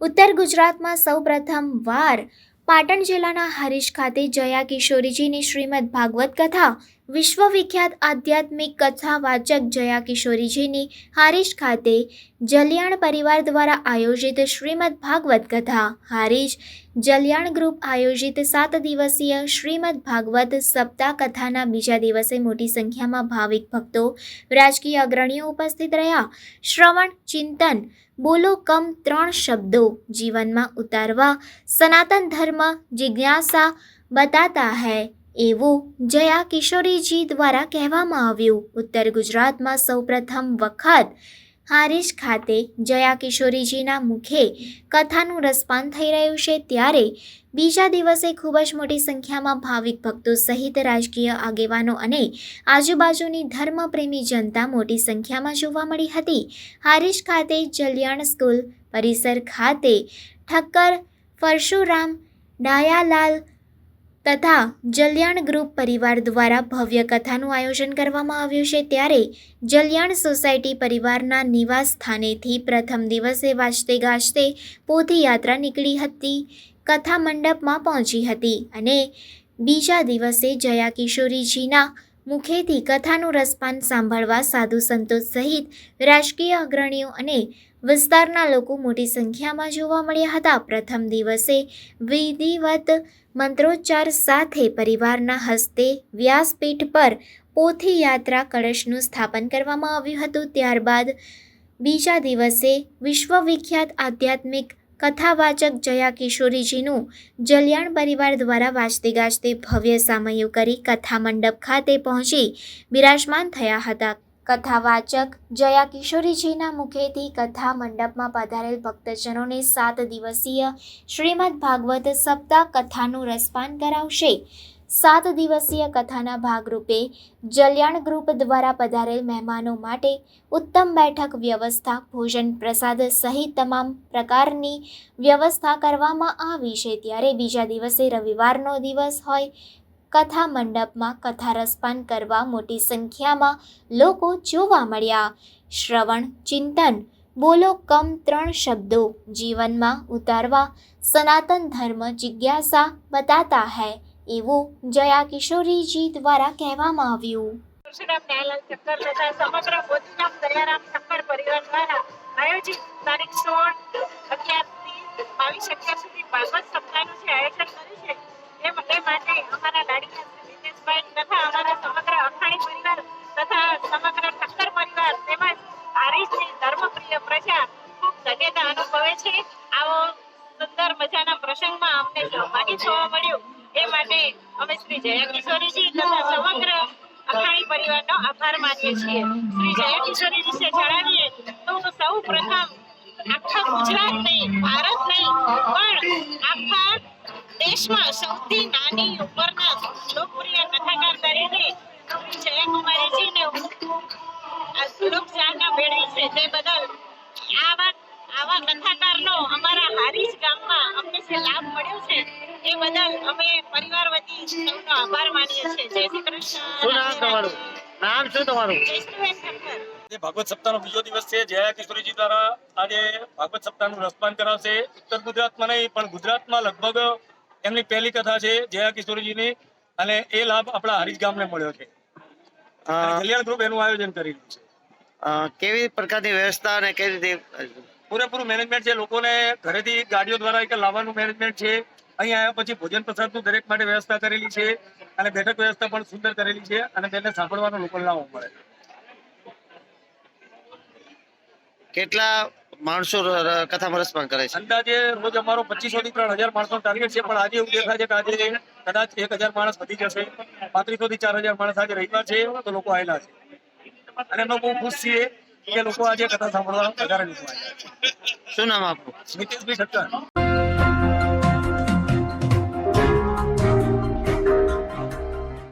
ઉત્તર ગુજરાતમાં સૌપ્રથમ વાર પાટણ જિલ્લાના હરીશ ખાતે જયા કિશોરીજીની શ્રીમદ ભાગવત કથા વિશ્વવિખ્યાત આધ્યાત્મિક કથા વાચક જયા કિશોરીજીની હારીજ ખાતે જલિયાણ પરિવાર દ્વારા આયોજિત શ્રીમદ ભાગવત કથા. હારીજ જલિયાણ ગ્રુપ આયોજિત સાત દિવસીય શ્રીમદ ભાગવત સપ્તાહ કથાના બીજા દિવસે મોટી સંખ્યામાં ભાવિક ભક્તો, રાજકીય અગ્રણીઓ ઉપસ્થિત રહ્યા. શ્રવણ, ચિંતન, બોલો, કમ ત્રણ શબ્દો જીવનમાં ઉતારવા, સનાતન ધર્મ, જિજ્ઞાસા બતાતા હૈ. એવું જયા કિશોરીજી દ્વારા કહેવામાં આવ્યું. ઉત્તર ગુજરાતમાં સૌપ્રથમ વખત હારીજ ખાતે જયા કિશોરીજીના મુખે કથાનું રસપાન થઈ રહ્યું છે ત્યારે બીજા દિવસે ખૂબ જ મોટી સંખ્યામાં ભાવિક ભક્તો સહિત રાજકીય આગેવાનો અને આજુબાજુની ધર્મપ્રેમી જનતા મોટી સંખ્યામાં જોવા મળી હતી. હારીજ ખાતે જલિયાણ સ્કૂલ પરિસર ખાતે ઠક્કર પરશુરામ ડાયાલાલ તથા જલિયાણ ગ્રુપ પરિવાર દ્વારા ભવ્ય કથાનું આયોજન કરવામાં આવ્યું છે. ત્યારે જલિયાણ સોસાયટી પરિવારના નિવાસ સ્થાનેથી પ્રથમ દિવસે વાજતે ગાજતે પોથી યાત્રા નીકળી હતી. કથા મંડપમાં પહોંચી હતી અને બીજા દિવસે જયા કિશોરીજીના મુખેથી કથાનું રસપાન સાંભળવા સાધુ સંતો સહિત રાજકીય અગ્રણીઓ અને વિસ્તારના લોકો મોટી સંખ્યામાં જોવા મળ્યા હતા. પ્રથમ દિવસે વિધિવત મંત્રોચ્ચાર સાથે પરિવારના હસ્તે વ્યાસપીઠ પર પોથી યાત્રા કળશનું સ્થાપન કરવામાં આવ્યું હતું. ત્યારબાદ બીજા દિવસે વિશ્વવિખ્યાત આધ્યાત્મિક કથાવાચક જયા કિશોરીજીનું જલિયાણ પરિવાર દ્વારા વાંચતે ગાજતે ભવ્ય સામયુ કરી કથા મંડપ ખાતે પહોંચી બિરાજમાન થયા હતા. કથાવાચક જયા કિશોરીજીના મુખેથી કથા મંડપમાં પધારેલ ભક્તજનોને સાત દિવસીય શ્રીમદ ભાગવત સપ્તાહ કથાનું રસપાન કરાવશે. સાત દિવસીય કથાના ભાગરૂપે જલિયાણ ગ્રુપ દ્વારા પધારેલ મહેમાનો માટે ઉત્તમ બેઠક વ્યવસ્થા, ભોજન પ્રસાદ સહિત તમામ પ્રકારની વ્યવસ્થા કરવામાં આવી છે. ત્યારે બીજા દિવસે રવિવારનો દિવસ હોય, કથા મંડપમાં કથા રસપાન કરવા મોટી સંખ્યામાં લોકો જોવા મળ્યા. શ્રવણ, ચિંતન, બોલો કમ ત્રણ શબ્દો જીવનમાં ઉતારવા, સનાતન ધર્મ જિજ્ઞાસા બતાતા હૈ. એવું જયા કિશોરીજી દ્વારા કહેવામાં આવ્યું. અમારા સમગ્ર અખાણી પરિવાર તથા સમગ્ર પરિવાર તેમજ હારીજની ધર્મપ્રિય પ્રજા ખૂબ ધન્યતા અનુભવે છે. આવો સુંદર મજાના પ્રસંગમાં અમને સહભાગી થવા મળ્યું. એ માટે અમે શ્રી જયા કિશોરીજી તથા સમગ્ર અખાણી પરિવારનો આભાર માનીએ છીએ. શ્રી જયા કિશોરી વિશે જણાવીએ તો સૌ પ્રથમ આખા ગુજરાત નહીં, ભારત નહીં, પણ આખા દેશમાં સૌથી નાની ઉપરના લોકપ્રિય કથાકાર તરીકે જયકુમારીજીને આ લોકચાહના મેળવી છે. તે બદલ આવા આવા કથાકારનો અમારા હારીજ ગામમાં અમને જે લાભ મળ્યો છે એ બદલ અમે પરિવાર વતી સૌનો આભાર માનીએ છીએ. જય શ્રી કૃષ્ણ. શું નામ તમારું? નામ શું તમારું? ભાગવત સપ્તાહનો બીજો દિવસ છે. જયા કિશોરીજી દ્વારા આજે ભાગવત સપ્તાહનું રસપાન કરાવશે. ઉત્તર ગુજરાતમાં નહીં પણ ગુજરાતમાં લગભગ એમની પહેલી કથા છે જયા કિશોરીજીની. અને એ લાભ આપણા હરીજ ગામને મળ્યો છે. કલ્યાણ ગ્રુપ એનું આયોજન કરી છે. કેવી પ્રકારની વ્યવસ્થા અને કેવી રીતે પૂરેપૂરું મેનેજમેન્ટ છે. લોકોને ઘરેથી ગાડીઓ દ્વારા એક લાવવાનું મેનેજમેન્ટ છે. અહીં આવ્યા પછી ભોજન પ્રસાદનું દરેક માટે વ્યવસ્થા કરેલી છે અને બેઠક વ્યવસ્થા પણ સુંદર કરેલી છે અને તેને સાંભળવાનો લોકો લાવો મળે. કેટલા માણસો કથા રસપાન કરે છે? અંદાજે રોજ અમારો પચીસો થી ત્રણ હજાર માણસો ટાર્ગેટ છે પણ આજે એવું દેખાય છે કે આજે કદાચ એક હજાર માણસ વધી જશે. પાંત્રીસો થી ચાર હજાર માણસ આજે રવિવાર છે તો લોકો આવેલા છે. અને અમે બહુ ખુશ છીએ. કે લોકો આજે કથા સાંભળવા વધારે લોકો શું નામ આપનું? નીતિશભાઈ ઠક્કર